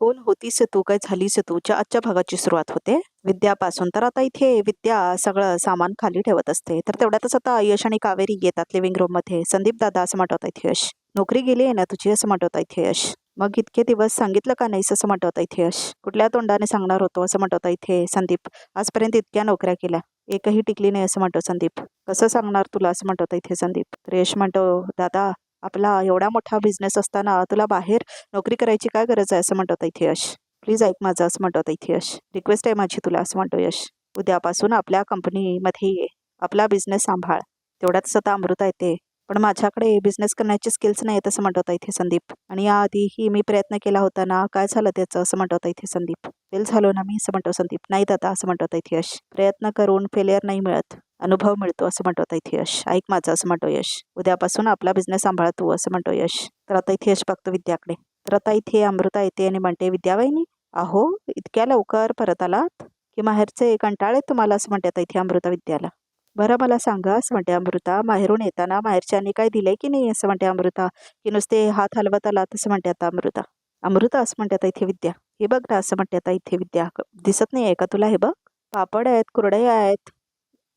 कोण होतीस तू काय झालीस तूच्या आजच्या भागाची सुरुवात होते. विद्यापासून तर आता इथे विद्या सगळं सामान खाली ठेवत असते. तर तेवढ्यातच आता यश आणि कावेरी येतात लिव्हिंग रूममध्ये. संदीप दादा असं म्हणत इथे यश. नोकरी गेली आहे ना तुझी असं म्हणत इथे यश. मग इतके दिवस सांगितलं का नाहीस असं म्हणत इथे यश? कुठल्या तोंडाने सांगणार होतो असं म्हणत इथे संदीप. आजपर्यंत इतक्या नोकऱ्या केल्या. एकही टिकली नाही असं म्हणतो संदीप. कसं सांगणार तुला असं म्हणत इथे संदीप? तर यश म्हणतो दादा आपला एवढा मोठा बिझनेस असताना तुला बाहेर नोकरी करायची काय गरज आहे? असं म्हणतो इथे यश. प्लीज ऐक माझं असं म्हणतो इथे यश. रिक्वेस्ट आहे माझी तुला असं म्हणतो यश. उद्यापासून आपल्या कंपनीमध्ये ये आपला बिझनेस सांभाळ. तेवढ्याच आता अमृता येते. पण माझ्याकडे बिझनेस करण्याचे स्किल्स नाही आहेत असं म्हणत इथे संदीप. आणि याआधीही मी प्रयत्न केला होता ना काय झालं त्याचं असं म्हणत इथे संदीप. फेल झालो ना मी असं म्हणतो संदीप. नाही दादा असं म्हणतो इथे यश. प्रयत्न करून फेलियर नाही मिळत. अनुभव मिळतो असं म्हणतो आता इथे यश. ऐक माझं असं म्हणतो यश. उद्यापासून आपला बिझनेस सांभाळ तू असं म्हणतो यश. तर आता इथे यश बघतो विद्याकडे. तर आता इथे अमृता येते आणि म्हणते विद्यावाहिनी अहो इतक्या लवकर परत आलात? की माहेरचे कंटाळे तुम्हाला असं म्हणते आता इथे अमृता विद्याला. बरं मला सांगा असं म्हणते अमृता. माहेरून येताना माहेरच्यांनी काय दिलंय की नाही? असं म्हणते अमृता. की नुसते हात हलवत आला तसं म्हणते आता अमृता. अमृता असं म्हणते आता इथे विद्या. हे बघ ना असं म्हणते आता इथे विद्या. दिसत नाही आहे का तुला हे बघ? पापड आहेत कुरडया आहेत.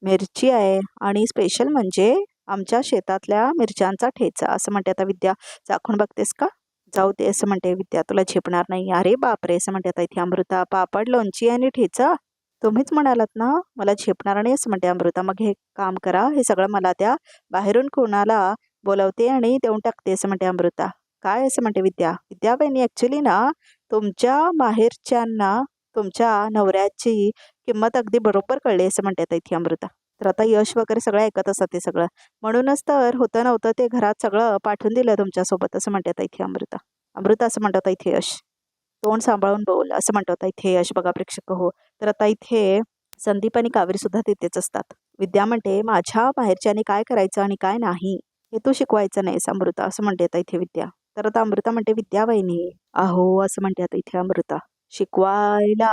मिरची आहे आणि स्पेशल म्हणजे आमच्या शेतातल्या मिरच्यांचा ठेचा. असं म्हणते आता विद्या. चाखून बघतेस का? जाऊ दे असं म्हणते विद्या. तुला झेपणार नाही. अरे बापरे असं म्हणते आता इथे अमृता. पापड लोणची आणि ठेचा. तुम्हीच म्हणालात ना? मला झेपणार नाही असं म्हणते अमृता. मग हे काम करा. हे सगळं मला त्या बाहेरून कोणाला बोलवते आणि देऊन टाकते असं म्हणते अमृता. काय असं म्हणते विद्या? विद्याबाईंनी बहिणी ॲक्च्युली ना तुमच्या माहेरच्यांना तुमच्या नवऱ्याची किंमत अगदी बरोबर कळली असं म्हणतात इथे अमृता. तर आता यश वगैरे सगळं ऐकत असतात ते सगळं. म्हणूनच तर होतं नव्हतं ते घरात सगळं पाठवून दिलं तुमच्यासोबत असं म्हणतात इथे अमृता. अमृता असं म्हणतात इथे यश. तोंड सांभाळून बोल असं म्हणतात इथे यश बघा प्रेक्षक हो. तर आता इथे संदीप आणि कावेरी सुद्धा तिथेच असतात. विद्या म्हणते माझ्या बाहेरच्याने काय करायचं आणि काय नाही? हे तू शिकवायचं नाहीस अमृता असं म्हणते आता इथे विद्या. तर आता अमृता म्हणते विद्या वहिनी अहो असं म्हणते आता इथे अमृता. शिकवायला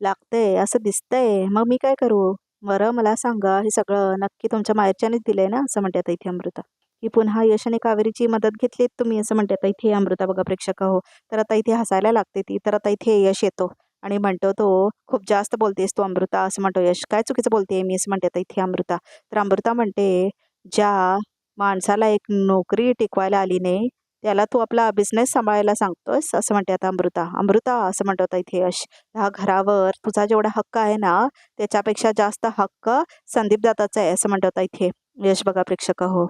लागतंय असं दिसतंय. मग मी काय करू? बरं मला सांगा. हे सगळं नक्की तुमच्या माहेरच्यानेच दिलंय ना? असं म्हणतात इथे अमृता. की पुन्हा यश आणि कावेरीची मदत घेतलीत तुम्ही? असं म्हणतात इथे अमृता बघा प्रेक्षक हो तर आता इथे हसायला लागते ती. तर आता इथे यश येतो. आणि म्हणतो तो खूप जास्त बोलतेस तू अमृता. असं म्हणतो यश. काय चुकीचं बोलते मी? असं म्हणते आता इथे अमृता. तर अमृता म्हणते ज्या माणसाला एक नोकरी टिकवायला आली नाही त्याला तू आपला बिझनेस सांभाळायला सांगतोयस असं म्हणते आता अमृता. अमृता असं म्हणतो आता इथे यश. ह्या घरावर तुझा जेवढा हक्क आहे ना त्याच्यापेक्षा जास्त हक्क संदीप दादाचा आहे असं म्हणतो आता इथे. यश बघा प्रेक्षक हो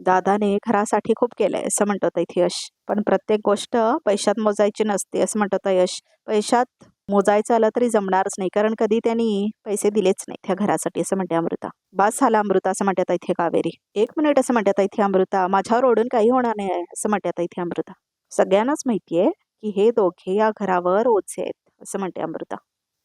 दादाने घरासाठी खूप केलंय असं म्हणतो इथे यश. पण प्रत्येक गोष्ट पैशात मोजायची नसते असं म्हणतो यश. पैशात मोजायचं आलं तरी जमणारच नाही. कारण कधी त्यांनी पैसे दिलेच नाही त्या घरासाठी असं म्हणते अमृता. बास झाला अमृता असं म्हणतात इथे कावेरी. एक मिनिट असं म्हणतात इथे अमृता. माझ्यावर ओढून काही होणार नाही असं म्हणतात इथे अमृता. सगळ्यांनाच माहितीये की हे दोघे या घरावर ओझे आहेत असं म्हणते अमृता.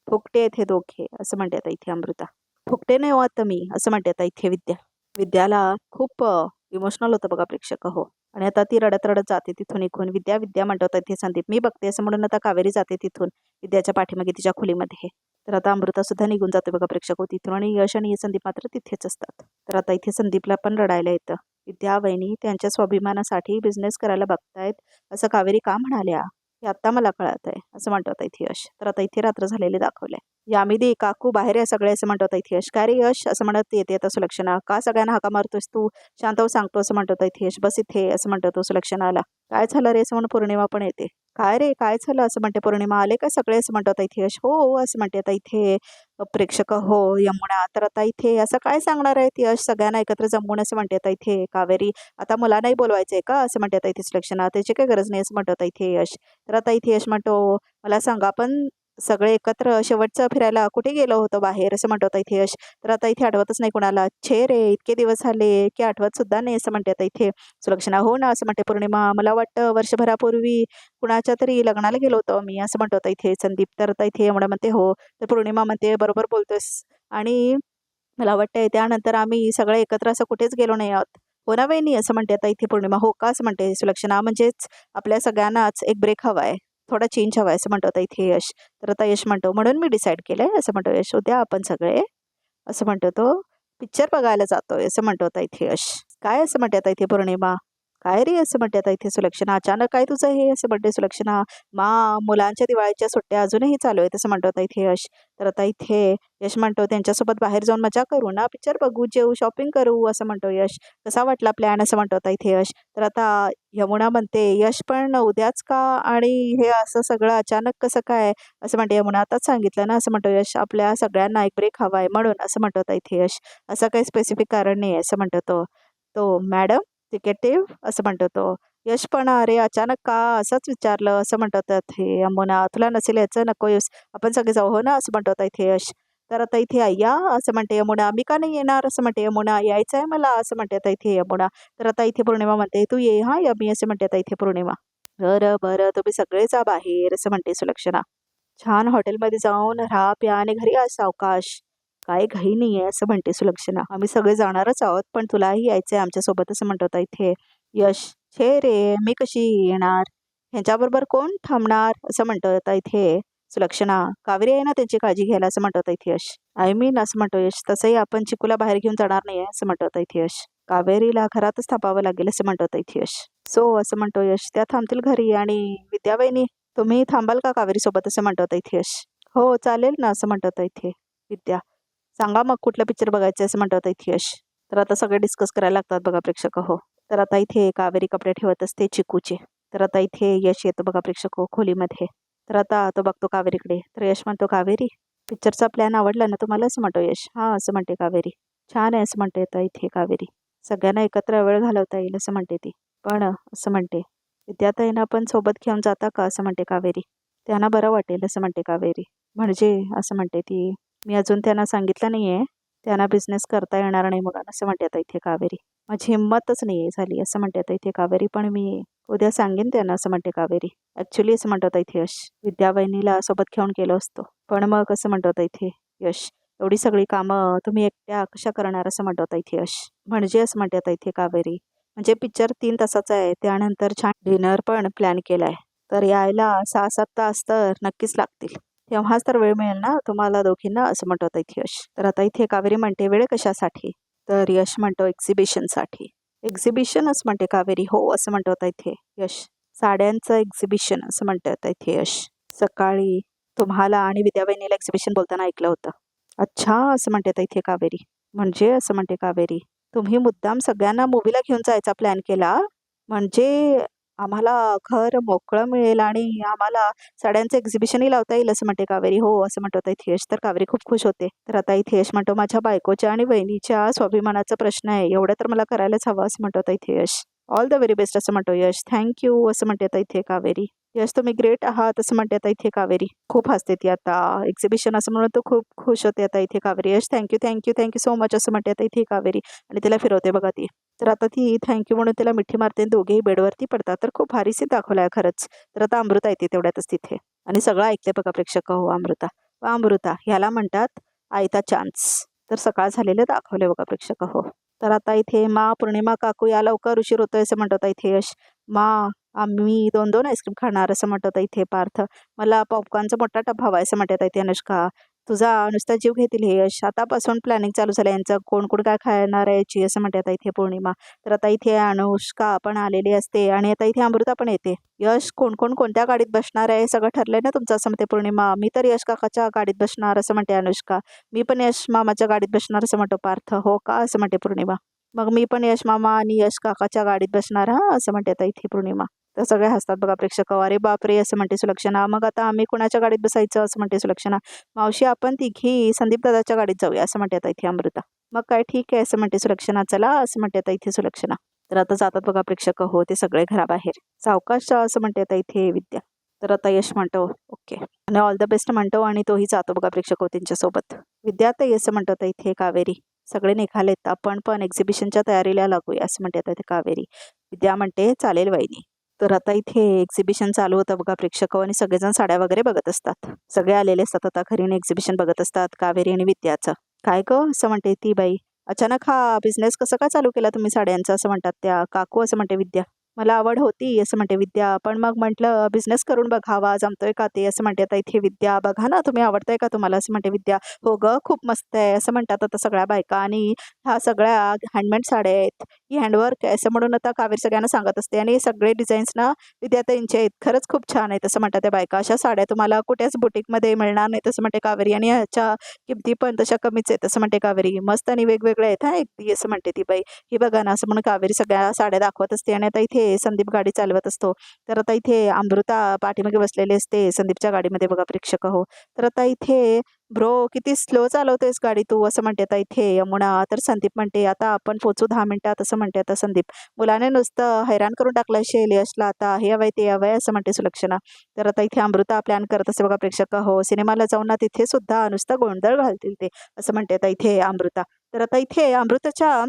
फुकटे आहेत हे दोघे असं म्हणते आता इथे अमृता. फुकटे नाही हो आता मी असं म्हणते आता इथे विद्या. विद्याला खूप इमोशनल होतं बघा प्रेक्षक हो. आणि आता ती रडत रडत जाते तिथून इकून. विद्या विद्या म्हणतात इथे संदीप मी बघते असं म्हणून आता कावेरी जाते तिथून विद्याच्या पाठीमागे तिच्या खोलीमध्ये. तर आता अमृता सुद्धा निघून जाते बघा प्रेक्षक हो तिथून आणि यश आणि संदीप मात्र तिथेच असतात. तर आता इथे संदीपला पण रडायला येतं. विद्या वहिनी त्यांच्या स्वाभिमानासाठी बिझनेस करायला बघतायत असं कावेरी का म्हणाल्या? हे आत्ता मला कळत आहे असं म्हणतात इथे यश तर आता इथे रात्र झालेले दाखवले यामिदी काकू बाहेर आहे सगळे असं म्हणतात इथे यश काय रे यश? असं म्हणत येते आता सुलक्षणा. का सगळ्यांना हाका मारतोस तू? शांतव हो, सांगतो असं म्हणतो इथे यश बस इथे असं म्हणतो तो सुलक्षणाला. काय झालं रे? असं म्हणून पौर्णिमा पण येते. काय रे? काय झालं? असं म्हणते पौर्णिमा. आले का सगळे? असं म्हणतात इथे यश हो हो असं म्हणते आता इथे. प्रेक्षक हो यमुना तर आता इथे असं काय सांगणार आहेत यश सगळ्यांना एकत्र जमवून असं म्हणते आता इथे कावेरी आता मला नाही बोलवायचंय का? असं म्हणते आता इथे सुलक्षणा त्याची काही गरज नाही असं म्हणतो आता इथे यश. तर आता इथे यश म्हणतो मला सांगा पण सगळे एकत्र शेवटचं फिरायला कुठे गेलो होतो बाहेर? असं म्हणतो इथे यश तर आता इथे आठवतच नाही कोणाला. छे रे इतके दिवस झाले की आठवत सुद्धा नाही असं म्हणते आता इथे. सुलक्षणा हो ना असं म्हणते पौर्णिमा. मला वाटतं वर्षभरापूर्वी कुणाच्या तरी लग्नाला गेलो होतो मी असं म्हणतो इथे. संदीप तर आता इथे एवढं म्हणते हो. तर पौर्णिमा म्हणते बरोबर बोलतोस आणि मला वाटतंय त्यानंतर आम्ही सगळे एकत्र असं कुठेच गेलो नाही आहोत. हो ना वहिनी? असं म्हणते आता इथे पौर्णिमा. हो का? असं म्हणते सुलक्षणा. म्हणजेच आपल्या सगळ्यांनाच एक ब्रेक हवा आहे थोडा चेंज हवा असं म्हणतो आता इथे यश. तर आता यश म्हणतो म्हणून मी डिसाईड केलं आहे असं म्हणतो यश उद्या आपण सगळे. असं म्हणतो तो पिक्चर बघायला जातोय. असं म्हणतो आता इथे यश. काय असं म्हणते आता इथे पौर्णिमा? काय रे असं म्हणते आता इथे सुलक्षणा? अचानक काय तुझं हे असं म्हणते सुलक्षणा? मा मुलांच्या दिवाळीच्या सुट्ट्या अजूनही चालू आहे तसं म्हणतो आता इथे यश. तर आता इथे यश म्हणतो त्यांच्यासोबत बाहेर जाऊन मजा करू ना? पिक्चर बघू जेऊ शॉपिंग करू असं म्हणतो यश. कसा वाटला प्लॅन असं म्हणतो आता इथे यश. तर आता यमुना म्हणते यश पण उद्याच का? आणि हे असं सगळं अचानक कसं काय? असं म्हणते यमुना. आताच सांगितलं ना असं म्हणतो यश. आपल्या सगळ्यांना एक ब्रेक हवा आहे म्हणून असं म्हणतो आता इथे यश. असं काही स्पेसिफिक कारण नाही आहे असं म्हणतो तो. तो मॅडम टिकेटिव्ह असं म्हणतो तो. यश पण अरे अचानक का असंच विचारलं असं म्हणतात हे अमुना तुला नसेल यायचं? नको येस आपण सगळे जाऊ. हो ना? असं म्हणतो इथे यश. तर आता इथे या असं म्हणते यमुना. मी का नाही येणार? असं म्हणते यमुना. यायचं आहे मला? असं म्हणते आता इथे यमुना. तर आता इथे पौर्णिमा म्हणते तू ये हा यमी असं म्हणते आता इथे पौर्णिमा. बरं बरं तुम्ही सगळे जा बाहेर असं म्हणते सुलक्षणा. छान हॉटेलमध्ये जाऊन राहा प्या आणि घरी आ सावकाश काय घाई नाही आहे असं म्हणते सुलक्षणा. आम्ही सगळे जाणारच आहोत पण तुलाही यायचं आहे आमच्यासोबत असं म्हणतो इथे. यश छे रे मी कशी येणार? ह्यांच्याबरोबर कोण थांबणार? असं म्हणतो आता इथे सुलक्षणा. कावेरी आहे ना त्यांची काळजी घ्यायला? असं म्हणतो आता इथे यश. आय मीन असं म्हणतो यश. तसंही आपण चिकूला बाहेर घेऊन जाणार नाही असं म्हणतो आता इथे यश. कावेरीला घरातच थांबावं लागेल असं म्हणतो आता इथे यश. सो असं म्हणतो यश. त्या थांबतील घरी आणि विद्याबाईनी तुम्ही थांबाल का कावेरी सोबत असं म्हणतो इथे यश. हो चालेल ना असं म्हणतो आता इथे विद्या. सांगा मग कुठलं पिक्चर बघायचं असं म्हणतो इथे यश तर आता सगळे डिस्कस करायला लागतात बघा प्रेक्षक हो. तर आता इथे कावेरी कपडे ठेवत असते चिकूचे. तर आता इथे यश येतो बघा प्रेक्षक हो खोलीमध्ये. तर आता तो बघतो कावेरीकडे. तर यश म्हणतो कावेरी पिक्चरचा प्लॅन आवडला ना तुम्हाला? असं म्हणतो यश. हां असं म्हणते कावेरी. छान आहे असं म्हणते आता इथे कावेरी. सगळ्यांना एकत्र वेळ घालवता येईल असं म्हणते ती. पण असं म्हणते. विद्याताईंना पण सोबत घेऊन जाता का? असं म्हणते कावेरी. त्यांना बरं वाटेल असं म्हणते कावेरी. म्हणजे असं म्हणते ती. मी अजून त्यांना सांगितलं नाही आहे त्यांना बिझनेस करता येणार नाही म्हणून असं म्हणतात इथे कावेरी. माझी हिंमतच नाही आहे झाली असं म्हणतात इथे कावेरी. पण मी उद्या सांगेन त्यांना असं म्हणते कावेरी. ॲक्च्युली असं म्हणतात इथे यश. विद्याबहिनीला सोबत घेऊन केलं असतो. पण मग असं म्हणतात इथे यश. एवढी सगळी कामं तुम्ही एकट्या कशा करणार असं म्हणतात इथे यश. म्हणजे असं म्हणतात इथे कावेरी. म्हणजे पिक्चर तीन तासाचा आहे. त्यानंतर छान डिनर पण प्लॅन केला आहे तर यायला सहा सात तास तर नक्कीच लागतील. तेव्हाच तर वेळ मिळेल ना? तुम्हाला दोघींना असं म्हणतो आता इथे यश. तर आता इथे कावेरी म्हणते वेळ कशासाठी? तर यश म्हणतो एक्झिबिशनसाठी. एक्झिबिशनच म्हणते कावेरी हो असं म्हणतो आता इथे यश. साड्यांचं एक्झिबिशन असं म्हणत आता इथे यश. सकाळी तुम्हाला आणि विद्याबहिनीला एक्झिबिशन बोलताना ऐकलं होतं. अच्छा असं म्हणते आता इथे कावेरी. म्हणजे? असं म्हणते कावेरी. तुम्ही मुद्दाम सगळ्यांना मूवीला घेऊन जायचा प्लॅन केला? म्हणजे आम्हाला घर मोकळं मिळेल आणि आम्हाला साड्यांचं एक्झिबिशनही लावता येईल असं म्हणते कावेरी. हो असं म्हणतो आता इथे यश तर कावेरी खूप खुश होते. तर आता इथे यश म्हणतो माझ्या बायकोच्या आणि बहिणीच्या स्वाभिमानाचा प्रश्न आहे. एवढं तर मला करायलाच हवं असं म्हणतो आता इथे Yash all the very best असं म्हणतो यश. थँक्यू असं म्हणते आता इथे कावेरी. यश तुम्ही ग्रेट आहात असं म्हणते आता इथे कावेरी. खूप हसते ती आता. एक्झिबिशन असं म्हणून तो खूप खुश होते आता इथे Kaveri. Yash thank you thank you thank you so much असं म्हणते आता इथे कावेरी. आणि तिला फिरवते बघा ती. तर आता ती थँक्यू म्हणून तिला मिठी मारते आणि दोघेही बेडवरती पडतात. तर खूप भारी सीन दाखवलं आहे खरंच. तर आता अमृता येते तेवढ्यातच तिथे. आणि सगळं ऐकते बघा प्रेक्षक. हो अमृता. व अमृता ह्याला म्हणतात आयता चान्स तर सकाळ झालेलं दाखवले बघा प्रेक्षक. हो. तर आता इथे मा पौर्णिमा काकू या लवकर उशीर होतोय असं म्हणतात इथे यश. मा आम्ही दोन दोन आईस्क्रीम खाणार असं म्हणत होता इथे पार्थ. मला पॉपकॉर्नचा मोठा टप हवा असं म्हणत इथे अनुष्का. तुझा नुसता जीव घेतील हे यश. आतापासून प्लॅनिंग चालू झालं यांचं कोण कोण काय खाणार आहे याची असं म्हणते आता इथे पौर्णिमा. तर आता इथे अनुष्का पण आलेली असते आणि आता इथे अमृता पण येते. यश कोण कोण कोणत्या गाडीत बसणार आहे सगळं ठरलंय ना तुमचं असं म्हणते पौर्णिमा. मी तर यश काकाच्या गाडीत बसणार असं म्हणते अनुष्का. मी पण यश मामाच्या गाडीत बसणार असं म्हणतो पार्थ. हो का? असं म्हणते पौर्णिमा. मग मी पण यश मामा आणि यश काकाच्या गाडीत बसणार हा असं म्हणते आता इथे पौर्णिमा. तर सगळे हसतात बघा प्रेक्षक अरे बापरे असं म्हणते सुलक्षणा. मग आता आम्ही कुणाच्या गाडीत बसायचं असं म्हणते सुलक्षणा. मावशी आपण तिघी संदीप दादाच्या गाडीत जाऊया असं म्हणते आता इथे अमृता. मग काय ठीक आहे असं म्हणते सुलक्षणा. चला असं म्हणते आता इथे सुलक्षणा. तर आता जातात बघा प्रेक्षक हो ते सगळे घराबाहेर. सावकाश असं म्हणते आता इथे विद्या. तर आता यश म्हणतो ओके. आणि ऑल द बेस्ट म्हणतो आणि तोही जातो बघा प्रेक्षक हो त्यांच्यासोबत. विद्या तर असं म्हणतो आता इथे कावेरी. सगळे निघालेत. आपण पण एक्झिबिशनच्या तयारीला लागूया असं म्हणते आता इथे कावेरी. विद्या म्हणते चालेल वहिनी. तर आता इथे एक्झिबिशन चालू होतं बघा प्रेक्षक आणि सगळेजण साड्या वगैरे बघत असतात. सगळे आलेले असतात आता घरीने एक्झिबिशन बघत असतात कावेरी आणि विद्याचं. काय ग? असं म्हणते ती बाई. अचानक हा बिझनेस कसं काय चालू केला तुम्ही साड्यांचा? असं म्हणतात त्या काकू असं म्हणते विद्या. मला आवड होती असं म्हणते विद्या पण मग म्हटलं बिझनेस करून बघावा जमतोय का ते? असं म्हणते आता इथे विद्या बघा ना तुम्ही आवडतंय का तुम्हाला? असं म्हणते विद्या हो ग खूप मस्त आहे. असं म्हणतात आता सगळ्या बायका आणि ह्या सगळ्या हँडमेड साड्या आहेत ही हँडवर्क आहे असं म्हणून आता कावेरी सगळ्यांना सांगत असते आणि सगळे डिझाईन्स ना विद्यार्थ्यांचे आहेत खरंच खूप छान आहेत असं म्हणतात त्या बायका. अशा साड्या तुम्हाला कुठेच बुटीकमध्ये मिळणार नाही तसं म्हणते कावेरी आणि ह्याच्या किमती पण तशा कमीच आहेत असं म्हणते कावेरी. मस्त आणि वेगवेगळ्या आहेत हा ती असं म्हणते ती बाई. ही बघा ना असं म्हणून कावेरी सगळ्या साड्या दाखवत असते आणि आता इथे संदीप गाडी चालवत असतो. तर आता इथे अमृता पाठीमागे बसलेली असते. संदीपच्या गाडीमध्ये बघा प्रेक्षक हो तर आता इथे ब्रो किती स्लो चालवतोयस गाडी तू? असं म्हणते आता इथे यमुना. तर संदीप म्हणते आता आपण पोचू दहा मिनिटात असं म्हणते आता संदीप. मुलाने नुसतं हैराण करून टाकलं शेल यशला आता हे हवंय ते हवंय असं म्हणते सुलक्षणा. तर आता इथे अमृता प्लॅन करत असते बघा प्रेक्षक हो सिनेमाला जाऊन ना तिथे सुद्धा नुसतं गोंधळ घालतील ते असं म्हणते आता इथे अमृता. तर आता इथे अमृताच्या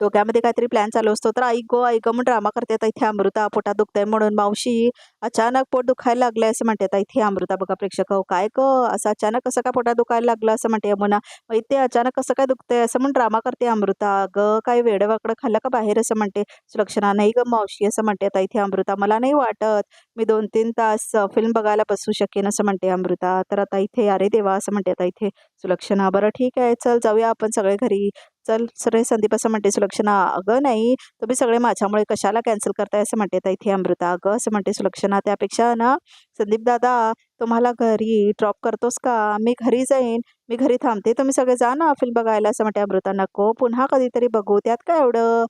डोक्यामध्ये काहीतरी प्लॅन चालू असतो. तर आई गो आई गो म्हणून ड्रामा करते. आता इथे अमृता पोटात दुखतंय म्हणून मावशी अचानक पोट दुखायला लागलंय असं म्हणते. आता इथे अमृता बघा प्रेक्षक. हो काय ग? असं अचानक कसं काय पोटात दुखायला लागलं? असं म्हणते यमुना. मग इथे अचानक कसं काय दुखतंय? असं म्हणून ड्रामा करते अमृता. ग काय वेडवाकडं खाल्लं का बाहेर? असं म्हणते. सुलक्षणा नाही ग मावशी. असं म्हणते. आता इथे अमृता. मला नाही वाटत मी दोन तीन तास फिल्म बघायला बसू शकेन. असं म्हणते अमृता. तर आता इथे अरे देवा. असं म्हणते. आता इथे सुलक्षणा. बरं ठीक आहे. चल जाऊया आपण सगळे घरी. चल सगळे संदीप असं म्हणते सुलक्षणा अगं नाही तुम्ही सगळे माझ्यामुळे कशाला कॅन्सल करताय असं म्हणते तर इथे अमृता. अगं असं म्हणते सुलक्षणा त्यापेक्षा ना संदीप दादा तुम्हाला घरी ड्रॉप करतोस का? मी घरी जाईन मी घरी थांबते तुम्ही सगळे जा ना फिल्म बघायला असं म्हणते अमृता. नको पुन्हा कधीतरी बघू त्यात काय एवढं?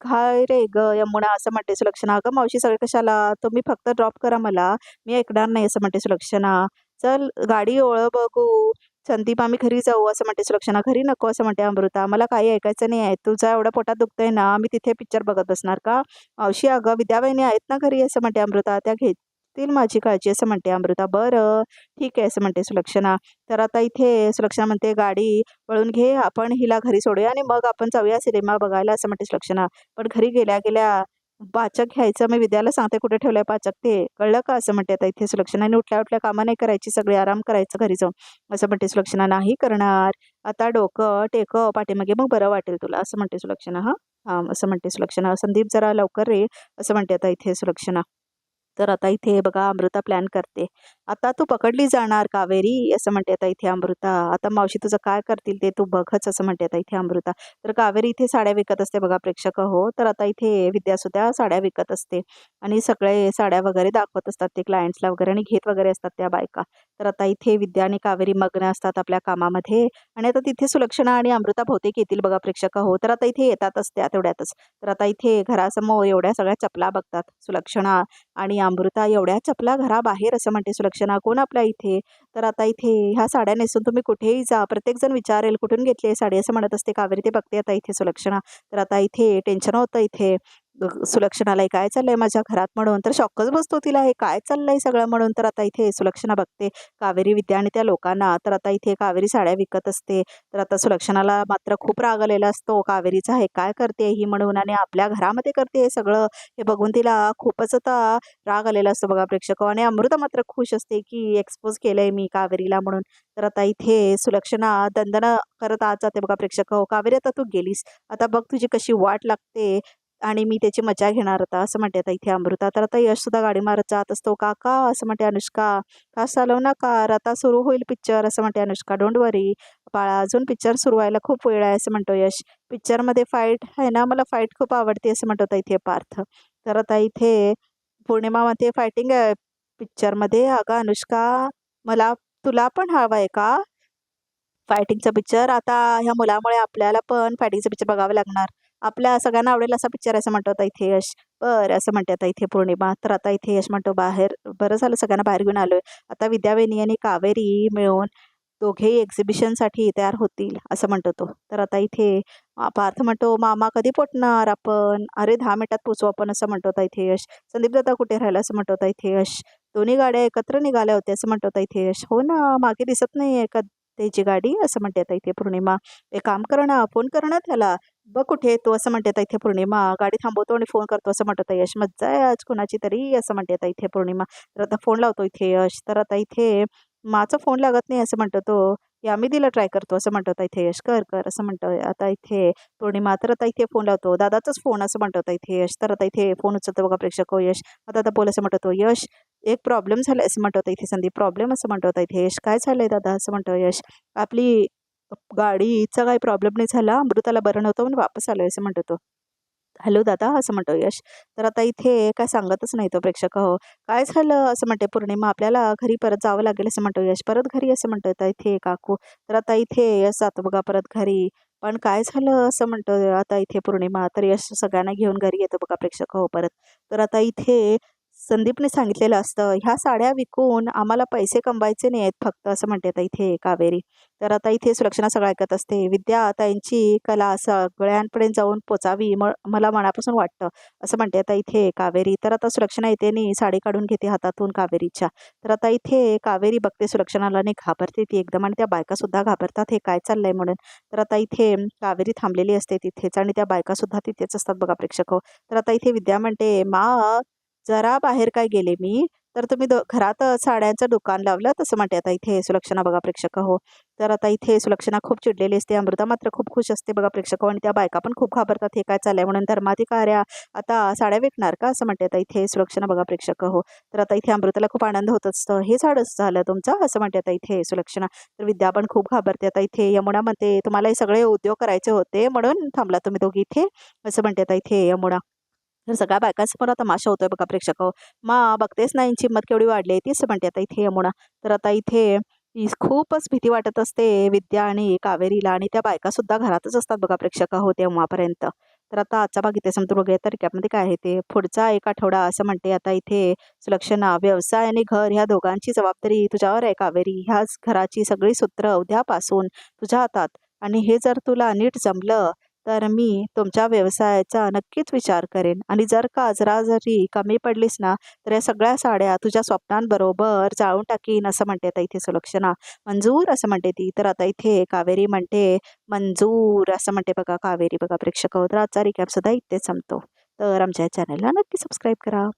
काय रे ग यमुना असं म्हणते सुलक्षणा. अगं मावशी सगळे कशाला? तुम्ही फक्त ड्रॉप करा मला मी ऐकणार नाही असं म्हणते सुलक्षणा. चल गाडी ओळ बघू. संदीप आम्ही घरी जाऊ असं म्हणते सुलक्षणा घरी नको असं म्हणते अमृता मला काही ऐकायचं नाही आहे तुझा एवढं पोटात दुखतंय ना मी तिथे पिक्चर बघत बसणार का? अवशी अगं विद्यावाहिनी आहेत ना घरी असं म्हणते अमृता त्या घेतील माझी काळजी असं म्हणते अमृता बरं ठीक आहे असं म्हणते सुलक्षणा तर आता इथे सुलक्षणा म्हणते गाडी वळून घे आपण हिला घरी सोडूया आणि मग आपण जाऊया सिनेमा बघायला असं म्हणते सुलक्षणा पण घरी गेल्या गेल्या पाचक घ्यायचं. मी विद्याला सांगते कुठे ठेवलंय पाचक ते. कळलं का? असं म्हणते आता इथे सुलक्षणाने उठल्या उठल्या कामं नाही करायची. सगळी आराम करायचं घरी जाऊन. असं म्हणते सुलक्षणा नाही करणार. आता डोकं टेक. पाठीमागे मग बरं वाटेल तुला. असं म्हणते सुलक्षणा हां? हां. असं म्हणते सुलक्षणा संदीप जरा लवकर रे असं म्हणते आता इथे सुलक्षणा. तर आता इथे बघा अमृता प्लॅन करते. आता तू पकडली जाणार कावेरी असं म्हणते आता इथे अमृता. आता मावशी तुझं काय करतील ते तू बघच असं म्हणते आता इथे अमृता. तर कावेरी इथे साड्या विकत असते बघा प्रेक्षक. हो तर आता इथे विद्यासुद्धा साड्या विकत असते. आणि सगळे साड्या वगैरे दाखवत असतात ते क्लायंट्सला वगैरे आणि घेत वगैरे असतात त्या बायका. तर आता इथे विद्या आणि कावेरी मग्न असतात आपल्या कामामध्ये. आणि आता तिथे सुलक्षणा आणि अमृता बहुतेक येतील बघा प्रेक्षक. हो तर आता इथे येतातच त्या तेवढ्यातच. तर आता इथे घरासमोर एवढ्या सगळ्या चपला बघतात सुलक्षणा आणि अमृता एवढ्या चपला घराबाहेर असं म्हणते सुलक्षणा कोण आपल्या इथे? तर आता इथे ह्या साड्या नेसून तुम्ही कुठेही जा. प्रत्येकजण विचारेल कुठून घेतली आहे साडी? असं म्हणत असते कावेरी. ते बघते आता इथे सुलक्षणा. तर आता इथे टेन्शन होतं इथे. सुलक्षणाला काय चाललंय माझ्या घरात म्हणून तर शॉकच बसतो तिला हे काय चाललंय सगळं म्हणून तर आता इथे सुलक्षणा बघते. कावेरी विद्या आणि त्या लोकांना तर आता इथे कावेरी साड्या विकत असते. तर आता सुलक्षणाला मात्र खूप राग आलेला असतो. कावेरीचा हे काय करते ही म्हणून आणि आपल्या घरामध्ये करते हे सगळं हे बघून तिला खूपच आता राग आलेला असतो बघा प्रेक्षक. आणि अमृता मात्र खुश असते की एक्सपोज केलंय मी कावेरीला म्हणून. तर आता इथे सुलक्षणा दंदना करत आज जाते बघा प्रेक्षक. हो कावेरी आता तू गेलीस. आता बघ तुझी कशी वाट लागते. आणि मी त्याची मजा घेणार होता असं म्हणते आता इथे अमृता. तर आता यश सुद्धा गाडी मारत जात असतो. काका असं म्हणते अनुष्का. का चालव ना कार आता सुरू होईल पिक्चर असं म्हणते अनुष्का. डोंट वरी बाळा अजून पिक्चर सुरू व्हायला खूप वेळ आहे असं म्हणतो यश. पिक्चरमध्ये फाईट आहे ना? मला फाईट खूप आवडते असं म्हणतो इथे पार्थ. तर आता इथे पौर्णिमामध्ये फायटिंग आहे पिक्चरमध्ये अगं अनुष्का मला तुला पण हवं आहे का फायटिंगचा पिक्चर आता ह्या मुलामुळे आपल्याला पण फायटिंगचा पिक्चर बघावं लागणार. आपल्या सगळ्यांना आवडेल असा पिक्चर असं म्हणतो आता इथे यश बरं असं म्हणते आता इथे पौर्णिमा तर आता इथे यश म्हणतो बाहेर बरं झालं सगळ्यांना बाहेर घेऊन आलोय. आता विद्यावेनी आणि कावेरी मिळून दोघेही एक्झिबिशनसाठी तयार होतील असं म्हणतो तो. तर आता इथे पार्थ म्हणतो मामा कधी पोटणार आपण? अरे दहा मिनिटात पोचू आपण असं म्हणतो होता इथे यश. संदीप दादा कुठे राहिला? असं म्हणतो होता इथे यश. दोन्ही गाड्या एकत्र निघाल्या होत्या असं म्हणतो होता इथे यश. हो ना मागे दिसत नाही आहे का त्याची गाडी? असं म्हणते आता इथे पौर्णिमा. एक काम कर ना फोन कर ना त्याला. बघ कुठे तो असं म्हणते इथे पौर्णिमा गाडी थांबवतो आणि फोन करतो असं म्हणत यश मज्जा आहे आज कुणाची तरी असं म्हणते आता इथे पौर्णिमा तर आता फोन लावतो इथे यश तर आता इथे माझा फोन लागत नाही असं म्हणतो तो या मी दिला ट्राय करतो असं म्हणतो होता इथे यश कर कर असं म्हणतो आता इथे पौर्णिमा तर आता इथे फोन लावतो दादाचाच फोन असं म्हणतो होता इथे यश तर आता इथे फोन उचलतो बघा प्रेक्षक यश आता आता बोल असं म्हणतो यश एक प्रॉब्लेम झाला असं म्हणतो इथे संदीप प्रॉब्लेम असं म्हणतो इथे यश काय झालं आहे दादा असं म्हणतो यश आपली गाडीचा काही प्रॉब्लेम नाही झाला. अमृताला बरं नव्हतं म्हणून वापस आलो असं म्हणतो तो हॅलो दादा असं म्हणतो यश. तर आता इथे काय सांगतच नाही तो प्रेक्षक. हो काय झालं? असं म्हणते पौर्णिमा. आपल्याला घरी परत जावं लागेल असं म्हणतो यश. परत घरी? असं म्हणतो आता इथे काकू. तर आता इथे यश. जातो बघा परत घरी. पण काय झालं? असं म्हणतो आता इथे पौर्णिमा. तर यश सगळ्यांना घेऊन घरी येतो बघा प्रेक्षक. हो परत. तर आता इथे संदीपने सांगितलेलं असतं ह्या साड्या विकून आम्हाला पैसे कमवायचे नाही आहेत फक्त असं म्हणते आता इथे कावेरी. तर आता इथे सुलक्षणा सगळं ऐकत असते विद्या आता यांची कला सगळ्यांपर्यंत जाऊन पोचावी म मला मनापासून वाटतं असं म्हणते आता इथे कावेरी. तर आता सुलक्षणा येते नाही साडी काढून घेते हातातून कावेरीच्या. तर आता इथे कावेरी बघते सुलक्षणाला नाही घाबरते ती एकदम आणि त्या बायकासुद्धा घाबरतात हे काय चाललंय म्हणून? तर आता इथे कावेरी थांबलेली असते तिथेच आणि त्या बायकासुद्धा तिथेच असतात बघा प्रेक्षक हो. तर आता इथे विद्या म्हणते मा जरा बाहेर काय गेले मी तर तुम्ही दो घरात साड्यांचं दुकान लावलं तसं म्हणते. आता इथे सुलक्षणा बघा प्रेक्षक हो. तर आता इथे सुलक्षणा खूप चिडलेली असते. अमृता मात्र खूप खुश असते बघा प्रेक्षक हो. आणि त्या बायका पण खूप घाबरतात. हे काय चाललंय म्हणून. धर्माधिकाऱ्या आता साड्या विकणार का? असं म्हणते. आता इथे सुलक्षणा बघा प्रेक्षक हो. तर आता इथे अमृताला खूप आनंद होत असतं. हे झाडच झालं तुमचं? असं म्हणते आता इथे सुलक्षणा. तर विद्या पण खूप घाबरते. आता इथे यमुना म्हणते तुम्हाला हे सगळे उद्योग करायचे होते म्हणून थांबला तुम्ही दोघी इथे. असं म्हणते आता इथे यमुना. तर सगळ्या बायकांसमोर आता माशा होतोय बघा प्रेक्षक. हो. मा बघतेच ना यांची हिंमत केवढी वाढली आहे. तीच म्हणते आता इथे यमुना. तर आता इथे खूपच भीती वाटत असते विद्या आणि कावेरीला आणि त्या बायकासुद्धा घरातच असतात बघा प्रेक्षक. हो तेव्हापर्यंत. तर आता आजचा भाग इथे समजून बघूया. तर कॅपमध्ये काय आहे ते? पुढचा एक आठवडा असं म्हणते आता इथे सुलक्षणा व्यवसाय आणि घर ह्या दोघांची जबाबदारी तुझ्यावर आहे कावेरी. ह्याच घराची सगळी सूत्र उद्यापासून तुझ्या हातात. आणि हे जर तुला नीट जमलं तर मी तुमच्या व्यवसायाचा नक्कीच विचार करेन. आणि जर का जरा जरी कमी पडलीस ना तर या सगळ्या साड्या तुझ्या स्वप्नांबरोबर जाळून टाकीन असं म्हणते आता इथे सुलक्षणा. मंजूर असं म्हणते ती. तर आता इथे कावेरी म्हणते मंजूर असं म्हणते बघा कावेरी. बघा प्रेक्षक तर आजचा रिकॅप सुद्धा इथेच संपतो. तर आमच्या चॅनलला नक्की सबस्क्राईब करा.